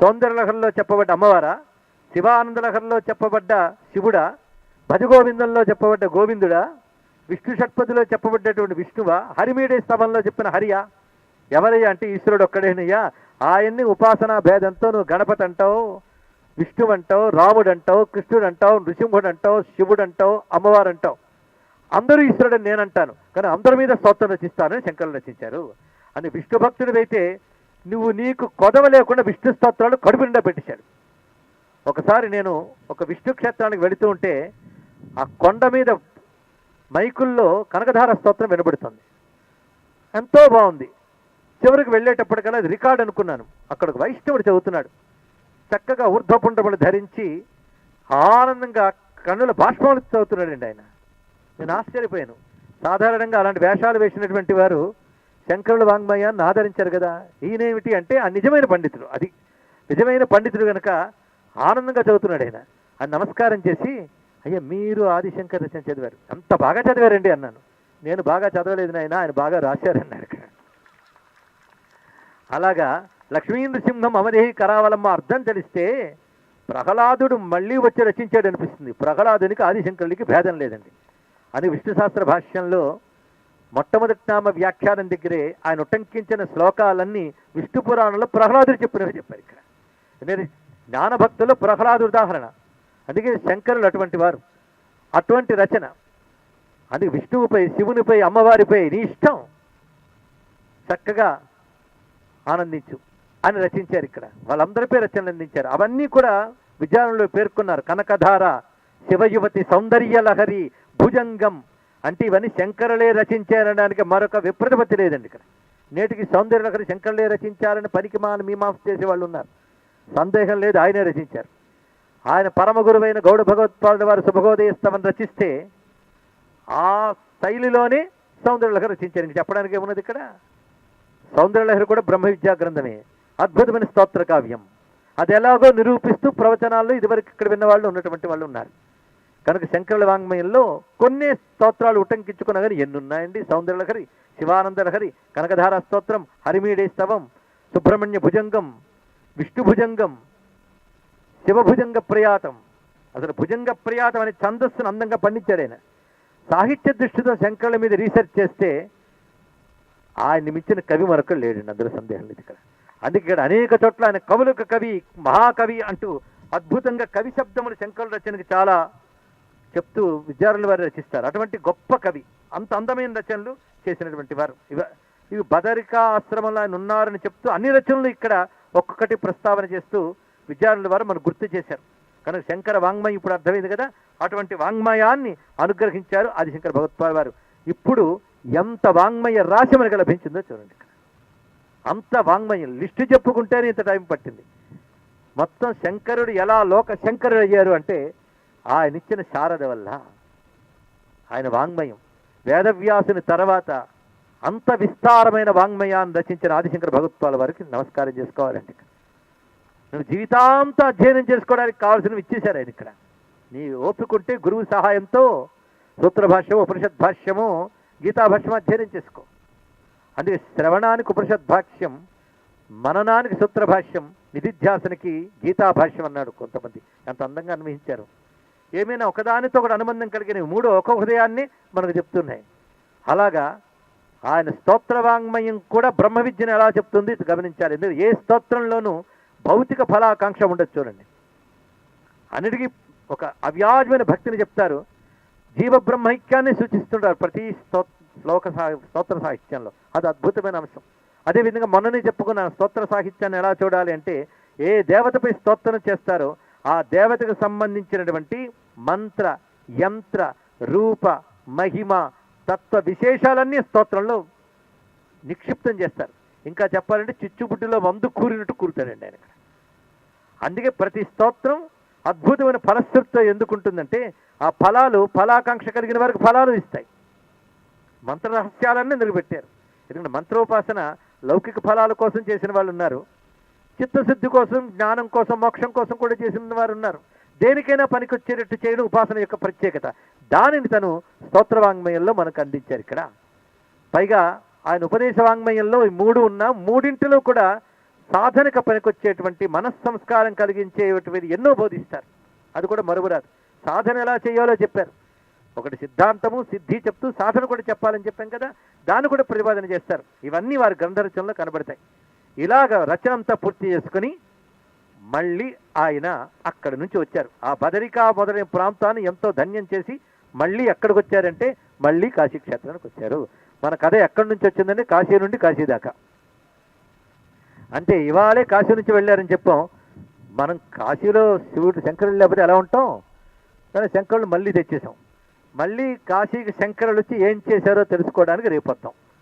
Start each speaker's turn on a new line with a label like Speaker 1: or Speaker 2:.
Speaker 1: సౌందర్యలహరిలో చెప్పబడ్డ అమ్మవారా? శివానందలహరిలో చెప్పబడ్డ శివుడా? భజగోవిందంలో చెప్పబడ్డ గోవిందుడా? విష్ణు షట్పదిలో చెప్పబడ్డటువంటి విష్ణువా? హరిమీడే స్తవంలో చెప్పిన హరియా? ఎవరయ్యా అంటే ఈశ్వరుడు ఒక్కడేనయ్యా. ఆయన్ని ఉపాసనా భేదంతో నువ్వు గణపతి అంటావు విష్ణువు అంటావు రాముడు అంటావు కృష్ణుడు అంటావు నృసింహుడు అంటావు శివుడు అంటావు అమ్మవారు అంటావు. అందరూ ఈశ్వరుడు నేను అంటాను కానీ అందరి మీద స్తోత్రం రచిస్తానని శంకరులు రచించారు. అని విష్ణు భక్తుడివైతే నువ్వు నీకు కొదవ లేకుండా విష్ణు స్తోత్రాలు కడుపు నిండా పెట్టేశాడు. ఒకసారి నేను ఒక విష్ణు క్షేత్రానికి వెళుతూ ఉంటే ఆ కొండ మీద మైకుల్లో కనకధార స్తోత్రం వినబడుతుంది. ఎంతో బాగుంది. చివరికి వెళ్ళేటప్పటికల్లా అది రికార్డ్ అనుకున్నాను. అక్కడ ఒక వైష్ణవుడు చదువుతున్నాడు. చక్కగా ఊర్ధ్వపుండములు ధరించి ఆనందంగా కన్నుల బాష్పాలు చదువుతున్నాడండి ఆయన. నేను ఆశ్చర్యపోయాను. సాధారణంగా అలాంటి వేషాలు వేసినటువంటి వారు శంకరుల వాంగ్మయాన్ని ఆదరించారు కదా. ఈయనేమిటి అంటే ఆ నిజమైన పండితుడు. అది నిజమైన పండితుడు కనుక ఆనందంగా చదువుతున్నాడు ఆయన. ఆయన నమస్కారం చేసి అయ్యా మీరు ఆదిశంకర్ రచన చదివారు. అంత బాగా చదివారండి అన్నాను. నేను బాగా చదవలేదు నాయన ఆయన బాగా రాశారన్నాడు అలాగా లక్ష్మీ నృసింహం అమదేహి కరావలమ్మ అర్థం తెలిస్తే ప్రహ్లాదుడు మళ్ళీ వచ్చి రచించాడు అనిపిస్తుంది ప్రహ్లాదునికి ఆదిశంకరుడికి భేదం లేదండి. అని విష్ణు శాస్త్ర భాష్యంలో మొట్టమొదటి నామ వ్యాఖ్యానం దగ్గరే ఆయన ఉటంకించిన శ్లోకాలన్నీ విష్ణు పురాణంలో ప్రహ్లాదుడు చెప్పినవి చెప్పారు ఇక్కడ. ఎందుకంటే జ్ఞానభక్తులు ప్రహ్లాదు ఉదాహరణ. అందుకే శంకరులు అటువంటి వారు. అటువంటి రచన. అందుకే విష్ణువుపై శివునిపై అమ్మవారిపై నీ ఇష్టం చక్కగా ఆనందించు అని రచించారు ఇక్కడ. వాళ్ళందరిపై రచనలు అందించారు. అవన్నీ కూడా విద్యాలయంలో పేర్కొన్నారు. కనకధార శివయువతి సౌందర్య లహరి భుజంగం అంటే ఇవన్నీ శంకరులే రచించారనడానికి మరొక విప్రతిపత్తి లేదండి ఇక్కడ. నేటికి సౌందర్య శంకరులే రచించారని పనికి మాన మీమాంస చేసే వాళ్ళు ఉన్నారు. సందేహం లేదు ఆయనే రచించారు. ఆయన పరమ గురువైన గౌడ భగవత్పాదుల వారు శుభగోదయస్తమని రచిస్తే ఆ శైలిలోనే సౌందర్యలహరి రచించారు ఇంక చెప్పడానికి ఏమున్నది ఇక్కడ? సౌందర్యలహరి కూడా బ్రహ్మ విద్యా గ్రంథమే. అద్భుతమైన స్తోత్ర కావ్యం. అది ఎలాగో నిరూపిస్తూ ప్రవచనాల్లో ఇదివరకు ఇక్కడ విన్న వాళ్ళు ఉన్నటువంటి వాళ్ళు ఉన్నారు. కనుక శంకరుల వాంగ్మయంలో కొన్ని స్తోత్రాలు ఉటంకించుకున్న కానీ ఎన్నున్నాయండి? సౌందర్యలహరి శివానందలహరి కనకధార స్తోత్రం హరిమీడే స్తవం సుబ్రహ్మణ్య భుజంగం విష్ణు భుజంగం శివభుజంగ ప్రయాతం. అసలు భుజంగ ప్రయాతం అనే ఛందస్సును అందంగా పండించాడు ఆయన. సాహిత్య దృష్టితో శంకరుల మీద రీసెర్చ్ చేస్తే ఆయన మించిన కవి మరొకరు లేడండి అందులో సందేహం లేదు ఇక్కడ. అందుకే ఇక్కడ అనేక చోట్ల ఆయన కవులకు కవి మహాకవి అంటూ అద్భుతంగా కవి శబ్దములు శంకరుల రచనకి చాలా చెప్తూ విద్యార్థుల వారు రచిస్తారు. అటువంటి గొప్ప కవి అంత అందమైన రచనలు చేసినటువంటి వారు. ఇవ ఇవి బదరికా ఆశ్రమంలో ఆయన ఉన్నారని చెప్తూ అన్ని రచనలు ఇక్కడ ఒక్కొక్కటి ప్రస్తావన చేస్తూ విద్యార్థుల వారు మనకు గుర్తు చేశారు. కనుక శంకర వాంగ్మయం ఇప్పుడు అర్థమైంది కదా? అటువంటి వాంగ్మయాన్ని అనుగ్రహించారు ఆదిశంకర భగవత్పాల్ వారు. ఇప్పుడు ఎంత వాంగ్మయ రాశి మనకు లభించిందో చూడండి ఇక్కడ. అంత వాంగ్మయం. లిస్టు చెప్పుకుంటేనే ఇంత టైం పట్టింది. మొత్తం శంకరుడు ఎలా లోక శంకరుడు అయ్యారు అంటే ఆయన ఇచ్చిన శారద వల్ల ఆయన వాంగ్మయం. వేదవ్యాసుని తర్వాత అంత విస్తారమైన వాంగ్మయాన్ని రచించిన ఆదిశంకర భగవత్వాల వారికి నమస్కారం చేసుకోవాలండి నువ్వు జీవితాంతం అధ్యయనం చేసుకోవడానికి కావాల్సినవి ఇచ్చేశారు ఆయన ఇక్కడ. నీ ఓపుకుంటే గురువు సహాయంతో సూత్ర భాష్యము ఉపనిషత్ భాష్యము గీతాభాష్యం అధ్యయనం చేసుకో. అందుకే శ్రవణానికి ఉపనిషద్ భాష్యం మననానికి సూత్ర భాష్యం నిధిధ్యాసనకి గీతాభాష్యం అన్నాడు కొంతమంది. ఎంత అందంగా అన్వయించారు. ఏమైనా ఒకదానితో ఒకటి అనుబంధం కలిగిన మూడు ఒక హృదయాన్ని మనకు చెప్తున్నాయి. అలాగా ఆయన స్తోత్ర వాంగ్మయం కూడా బ్రహ్మ విద్యను ఎలా చెప్తుంది? గమనించాలి. ఎందుకంటే ఏ స్తోత్రంలోనూ భౌతిక ఫలాకాంక్ష ఉండదు చూడండి. అన్నిటికీ ఒక అవ్యాజమైన భక్తిని చెప్తారు. జీవ బ్రహ్మైక్యాన్ని సూచిస్తుంటారు ప్రతి స్తో శ్లోక సా- స్తోత్ర సాహిత్యంలో. అది అద్భుతమైన అంశం. అదేవిధంగా మొన్ననే చెప్పుకున్న స్తోత్ర సాహిత్యాన్ని ఎలా చూడాలి అంటే ఏ దేవతపై స్తోత్రం చేస్తారో ఆ దేవతకు సంబంధించినటువంటి మంత్ర యంత్ర రూప మహిమ తత్వ విశేషాలన్నీ స్తోత్రంలో నిక్షిప్తం చేస్తారు. ఇంకా చెప్పాలంటే చిచ్చుబుడ్డిలో మందు కూరినట్టు కూరుతాడండి ఆయన ఇక్కడ. అందుకే ప్రతి స్తోత్రం అద్భుతమైన ఫలశ్రుతితో ఎందుకుంటుందంటే ఆ ఫలాలు ఫలాకాంక్ష కలిగిన వారికి ఫలాలు ఇస్తాయి. మంత్ర రహస్యాలన్నీ నిలబెట్టారు. ఎందుకంటే మంత్రోపాసన లౌకిక ఫలాల కోసం చేసిన వాళ్ళు ఉన్నారు. చిత్తశుద్ధి కోసం జ్ఞానం కోసం మోక్షం కోసం కూడా చేసిన వారు ఉన్నారు. దేనికైనా పనికొచ్చేటట్టు చేయడం ఉపాసన యొక్క ప్రత్యేకత. దానిని తను స్తోత్ర వాంగ్మయంలో మనకు అందించారు ఇక్కడ. పైగా ఆయన ఉపదేశ వాంగ్మయంలో ఈ మూడు ఉన్న మూడింటిలో కూడా సాధనకు పనికొచ్చేటువంటి మనస్సంస్కారం కలిగించేటువంటి ఎన్నో బోధిస్తారు. అది కూడా మరువురాదు. సాధన ఎలా చేయాలో చెప్పారు. ఒకటి సిద్ధాంతము సిద్ధి చెప్తూ సాధన కూడా చెప్పాలని చెప్పాం కదా దాన్ని కూడా ప్రతిపాదన చేస్తారు. ఇవన్నీ వారి గ్రంథ రచనలో కనబడతాయి. ఇలాగ రచన అంతా పూర్తి చేసుకుని మళ్ళీ ఆయన అక్కడి నుంచి వచ్చారు. ఆ బదరికా మొదలైన ప్రాంతాన్ని ఎంతో ధన్యం చేసి మళ్ళీ ఎక్కడికి వచ్చారంటే మళ్ళీ కాశీ క్షేత్రానికి వచ్చారు. మన కథ ఎక్కడి నుంచి వచ్చిందంటే కాశీ నుండి కాశీ దాకా. అంటే ఇవాళే కాశీ నుంచి వెళ్ళారని చెప్పాం. మనం కాశీలో శివుడు శంకరుడు లేకపోతే ఎలా ఉంటాం? కానీ శంకరుడు మళ్ళీ తెచ్చేసాం మళ్ళీ కాశీకి శంకరులు వచ్చి ఏం చేశారో తెలుసుకోవడానికి రేపు వద్దాం